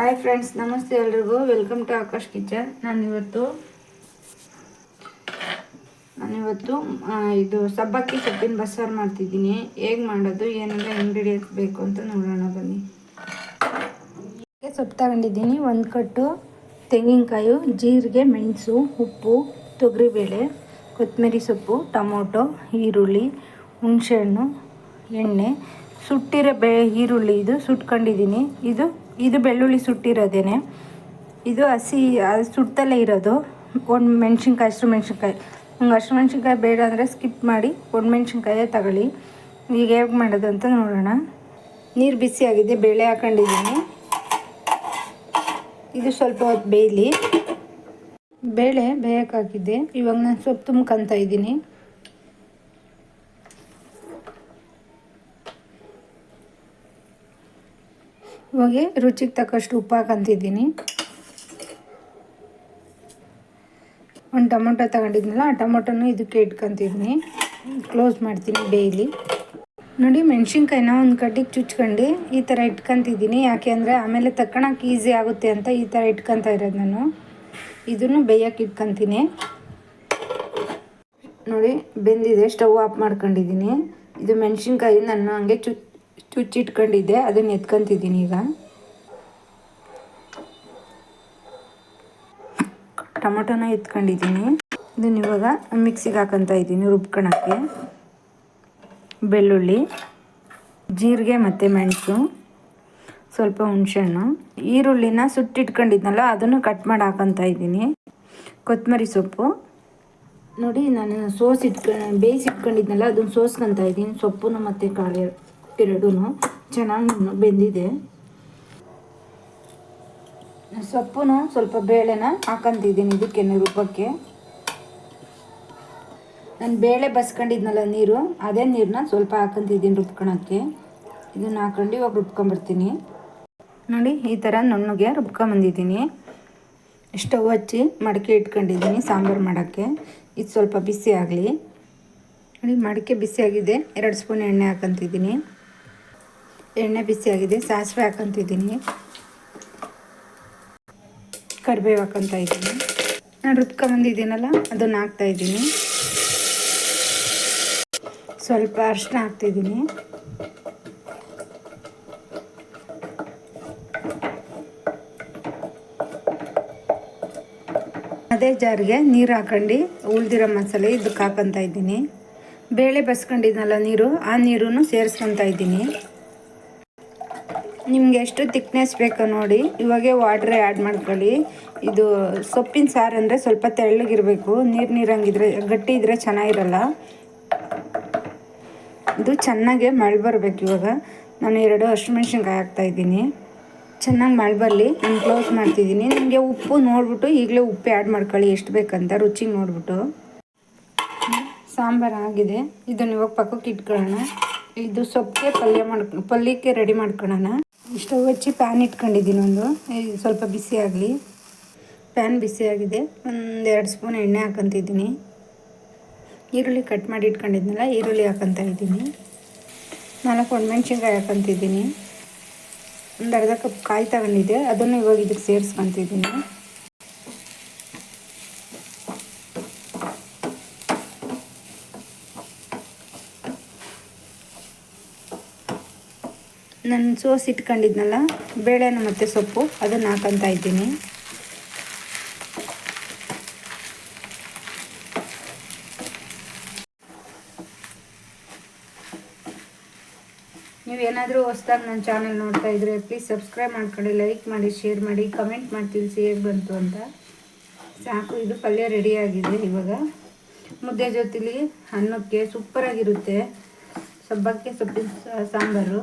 Hi friends ನಮಸ್ತೆ ಎಲ್ರಿಗೂ. Welcome to Akash kitchen ನಾನಿವತ್ತು ನಾನಿವತ್ತು ಇದು ಸಬ್ಬಕ್ಕಿ ಸೊಪ್ಪಿನ ಬಸ್ಸಾರು ಮಾಡ್ತಿದ್ದೀನಿ. ಹೇಗೆ ಮಾಡೋದು, ಏನೆಲ್ಲ ಇಂಗ್ರೀಡಿಯೆಂಟ್ಸ್ ಬೇಕು ಅಂತ ನೋಡೋಣ, ಬನ್ನಿ. ಸೊಪ್ಪು ತಗೊಂಡಿದ್ದೀನಿ. ಒಂದು ಕಟ್ಟು ತೆಂಗಿನಕಾಯಿ, ಜೀರಿಗೆ, ಮೆಣಸು, ಉಪ್ಪು, ತೊಗರಿಬೇಳೆ, ಕೊತ್ತಂಬರಿ ಸೊಪ್ಪು, ಟೊಮೊಟೊ, ಈರುಳ್ಳಿ, ಹುಣಸೆಹಣ್ಣು, ಎಣ್ಣೆ, ಸುಟ್ಟಿರೋ ಬೆ, ಈರುಳ್ಳಿ ಇದು ಸುಟ್ಕೊಂಡಿದ್ದೀನಿ. ಇದು ಇದು ಬೆಳ್ಳುಳ್ಳಿ ಸುಟ್ಟಿರೋದೇನೆ. ಇದು ಹಸಿ ಸುಡ್ತಲೇ ಇರೋದು. ಒಂದು ಮೆಣಸಿನ್ಕಾಯಿ, ಹಸಿರು ಮೆಣಸಿನ್ಕಾಯಿ. ನಂಗೆ ಹಸಿರು ಮೆಣಸಿನ್ಕಾಯಿ ಬೇಡ ಅಂದರೆ ಸ್ಕಿಪ್ ಮಾಡಿ, ಒಂದು ಮೆಣಸಿನ್ಕಾಯೇ ತಗೊಳ್ಳಿ. ಈಗ ಹೇಗೆ ಮಾಡೋದು ಅಂತ ನೋಡೋಣ. ನೀರು ಬಿಸಿ ಆಗಿದೆ, ಬೇಳೆ ಹಾಕೊಂಡಿದ್ದೀನಿ. ಇದು ಸ್ವಲ್ಪ ಹೊತ್ತು ಬೇಯಲಿ. ಬೇಳೆ ಬೇಯಕ್ಕೆ ಇವಾಗ ನಾನು ಸೊಪ್ಪು ತುಂಬ್ಕೊತಾ ಇದ್ದೀನಿ. ಇವಾಗ ರುಚಿಗೆ ತಕ್ಕಷ್ಟು ಉಪ್ಪು ಹಾಕಂತಿದ್ದೀನಿ ಒಂದು ಟೊಮೊಟೊ ತಗೊಂಡಿದ್ನಲ್ಲ, ಆ ಟೊಮೊಟೊನು ಇದಕ್ಕೆ ಇಟ್ಕೊತಿದ್ದೀನಿ ಕ್ಲೋಸ್ ಮಾಡ್ತೀನಿ ಬೇಯಲಿ ನೋಡಿ, ಮೆಣಸಿನ್ಕಾಯಿನ ಒಂದು ಕಡ್ಡಿಗೆ ಚುಚ್ಕೊಂಡು ಈ ಥರ ಇಟ್ಕೊತಿದ್ದೀನಿ. ಯಾಕೆ ಅಂದರೆ ಆಮೇಲೆ ತಕ್ಕಣಕ್ಕೆ ಈಸಿ ಆಗುತ್ತೆ ಅಂತ ಈ ಥರ ಇಟ್ಕೊತಾ ಇರೋದು ನಾನು. ಇದನ್ನು ಬೇಯಕ್ಕೆ ಇಟ್ಕೊತೀನಿ. ನೋಡಿ, ಬೆಂದಿದೆ, ಸ್ಟವ್ ಆಫ್ ಮಾಡ್ಕೊಂಡಿದ್ದೀನಿ. ಇದು ಮೆಣಸಿನ್ಕಾಯಿ ನಾನು ಹಂಗೆ ಚು ಚುಚ್ಚಿಟ್ಕೊಂಡಿದ್ದೆ, ಅದನ್ನು ಎತ್ಕೊತಿದ್ದೀನಿ ಈಗ. ಟೊಮೊಟೊನ ಎತ್ಕೊಂಡಿದ್ದೀನಿ. ಇದನ್ನ ಇವಾಗ ಮಿಕ್ಸಿಗೆ ಹಾಕೊತಾ ಇದ್ದೀನಿ ರುಬ್ಕೊಳಕ್ಕೆ ಬೆಳ್ಳುಳ್ಳಿ, ಜೀರಿಗೆ ಮತ್ತು ಮೆಣಸು, ಸ್ವಲ್ಪ ಹುಣಸೆಹಣ್ಣು. ಈರುಳ್ಳಿನ ಸುಟ್ಟಿಟ್ಕೊಂಡಿದ್ನಲ್ಲ, ಅದನ್ನು ಕಟ್ ಮಾಡಿ ಹಾಕೊತಾ ಇದ್ದೀನಿ. ಕೊತ್ತಂಬರಿ ಸೊಪ್ಪು. ನೋಡಿ, ನಾನು ಸೋಸ್ ಇಟ್ಕೊಂಡು ಬೇಯಿಸಿ ಇಟ್ಕೊಂಡಿದ್ನಲ್ಲ ಅದನ್ನು ಸೋಸ್ಕೊತಾ ಇದ್ದೀನಿ ಸೊಪ್ಪು ಮತ್ತು ಕಾಳು. ಎರಡೂ ಚೆನ್ನಾಗಿ ಬೆಂದಿದೆ. ಸೊಪ್ಪು ಸ್ವಲ್ಪ ಬೇಳೆನ ಹಾಕೊಂತಿದ್ದೀನಿ ಇದಕ್ಕೆ ರುಬ್ಬಕ್ಕೆ ನಾನು ಬೇಳೆ ಬಸ್ಕೊಂಡಿದ್ನಲ್ಲ ನೀರು, ಅದೇ ನೀರನ್ನ ಸ್ವಲ್ಪ ಹಾಕೊಂತಿದ್ದೀನಿ ರುಬ್ಕೊಳಕ್ಕೆ. ಇದನ್ನು ಹಾಕೊಂಡು ಇವಾಗ ರುಬ್ಕೊಂಬರ್ತೀನಿ ನೋಡಿ, ಈ ಥರ ನುಣ್ಣಗೆ ರುಬ್ಕೊಂಬಂದಿದ್ದೀನಿ. ಸ್ಟವ್ ಹಚ್ಚಿ ಮಡಕೆ ಇಟ್ಕೊಂಡಿದ್ದೀನಿ ಸಾಂಬಾರು ಮಾಡೋಕ್ಕೆ. ಇದು ಸ್ವಲ್ಪ ಬಿಸಿ ಆಗಲಿ. ನೋಡಿ, ಮಡಕೆ ಬಿಸಿಯಾಗಿದೆ ಎರಡು ಸ್ಪೂನ್ ಎಣ್ಣೆ ಹಾಕೊಂತಿದ್ದೀನಿ. ಎಣ್ಣೆ ಬಿಸಿಯಾಗಿದೆ, ಸಾಸಿವೆ ಹಾಕೊಂತಿದ್ದೀನಿ. ಕರಿಬೇವು ಹಾಕೊತ ಇದ್ದೀನಿ. ನಾನು ರುಬ್ಕೊಂಬಂದಿದ್ದೀನಲ್ಲ ಅದನ್ನು ಹಾಕ್ತಾ ಇದ್ದೀನಿ. ಸ್ವಲ್ಪ ಅರ್ಶಿನ ಹಾಕ್ತಿದ್ದೀನಿ. ಅದೇ ಜಾರಿಗೆ ನೀರು ಹಾಕೊಂಡು ಉಳ್ದಿರೋ ಮಸಾಲೆ ಇದಕ್ಕೆ ಹಾಕೊತ ಇದ್ದೀನಿ. ಬೇಳೆ ಬಸ್ಕೊಂಡಿದ್ನಲ್ಲ ನೀರು, ಆ ನೀರನ್ನು ಸೇರಿಸ್ಕೊತಾ ಇದ್ದೀನಿ. ನಿಮ್ಗೆ ಎಷ್ಟು ತಿಕ್ನೆಸ್ ಬೇಕೋ ನೋಡಿ, ಇವಾಗೆ ವಾಟ್ರ್ ಆ್ಯಡ್ ಮಾಡ್ಕೊಳ್ಳಿ. ಇದು ಸೊಪ್ಪಿನ ಸಾರು ಅಂದರೆ ಸ್ವಲ್ಪ ತೆಳ್ಳಗಿರಬೇಕು, ನೀರು ನೀರಂಗಿದ್ರೆ, ಗಟ್ಟಿ ಇದ್ದರೆ ಚೆನ್ನಾಗಿರಲ್ಲ. ಇದು ಚೆನ್ನಾಗೆ ಮಳೆ ಬರಬೇಕು ಇವಾಗ. ನಾನು ಎರಡು ಹಸಿಮೆಣ್ಸಿನ್ಕಾಯಿ ಹಾಕ್ತಾಯಿದ್ದೀನಿ ಚೆನ್ನಾಗಿ ಮಳೆ ಬರಲಿ ನಾನು ಕ್ಲೋಸ್ ಮಾಡ್ತಿದ್ದೀನಿ. ನಿಮಗೆ ಉಪ್ಪು ನೋಡಿಬಿಟ್ಟು ಈಗಲೇ ಉಪ್ಪು ಆ್ಯಡ್ ಮಾಡ್ಕೊಳ್ಳಿ, ಎಷ್ಟು ಬೇಕಂತ ರುಚಿಗೆ ನೋಡಿಬಿಟ್ಟು. ಸಾಂಬಾರು ಆಗಿದೆ. ಇದನ್ನು ಇವಾಗ ಪಕ್ಕಕ್ಕೆ ಇಟ್ಕೊಳ್ಳೋಣ. ಇದು ಸೊಪ್ಪಿಗೆ ಪಲ್ಯ ಮಾಡ್ಕೊ, ಪಲ್ಯಕ್ಕೆ ರೆಡಿ ಮಾಡ್ಕೊಳ್ಳೋಣ ಸ್ಟವ್ ಹಚ್ಚಿ ಪ್ಯಾನ್ ಇಟ್ಕೊಂಡಿದ್ದೀನಿ ಒಂದು. ಸ್ವಲ್ಪ ಬಿಸಿ ಆಗಲಿ. ಪ್ಯಾನ್ ಬಿಸಿ ಆಗಿದೆ. ಒಂದು ಎರಡು ಸ್ಪೂನ್ ಎಣ್ಣೆ ಹಾಕೊತಿದ್ದೀನಿ. ಈರುಳ್ಳಿ ಕಟ್ ಮಾಡಿ ಇಟ್ಕೊಂಡಿದ್ನಲ್ಲ, ಈರುಳ್ಳಿ ಹಾಕೊತಾ ಇದ್ದೀನಿ. ನಾಲ್ಕು ಒಣಮೆಣ್ಸಿನ್ಕಾಯಿ ಹಾಕೊತಿದ್ದೀನಿ. ಒಂದು ಅರ್ಧ ಕಪ್ ಕಾಯಿ ತಗೊಂಡಿದ್ದೆ. ಅದನ್ನು ಇವಾಗ ಇದಕ್ಕೆ ಸೇರಿಸ್ಕೊತಿದ್ದೀನಿ. ನಾನು ಸೋಸ್ ಇಟ್ಕೊಂಡಿದ್ನಲ್ಲ, ಬೇಳೆನ ಮತ್ತು ಸೊಪ್ಪು, ಅದನ್ನು ಹಾಕೊತಾ ಇದ್ದೀನಿ. ನೀವು ಏನಾದರೂ ಹೊಸ್ದಾಗಿ ನನ್ನ ಚಾನಲ್ ನೋಡ್ತಾ ಇದ್ರೆ ಪ್ಲೀಸ್ ಸಬ್ಸ್ಕ್ರೈಬ್ ಮಾಡ್ಕೊಳ್ಳಿ ಲೈಕ್ ಮಾಡಿ ಶೇರ್ ಮಾಡಿ ಕಮೆಂಟ್ ಮಾಡಿ ತಿಳಿಸಿ ಹೇಗೆ ಬಂತು ಅಂತ. ಸಾಕು, ಇದು ಪಲ್ಯ ರೆಡಿಯಾಗಿದೆ ಇವಾಗ. ಮುದ್ದೆ ಜೊತೆಲಿ ಅನ್ನಕ್ಕೆ ಸೂಪರಾಗಿರುತ್ತೆ ಸಬ್ಬಕ್ಕೆ ಸೊಪ್ಪಿನ ಸಾಂಬಾರು.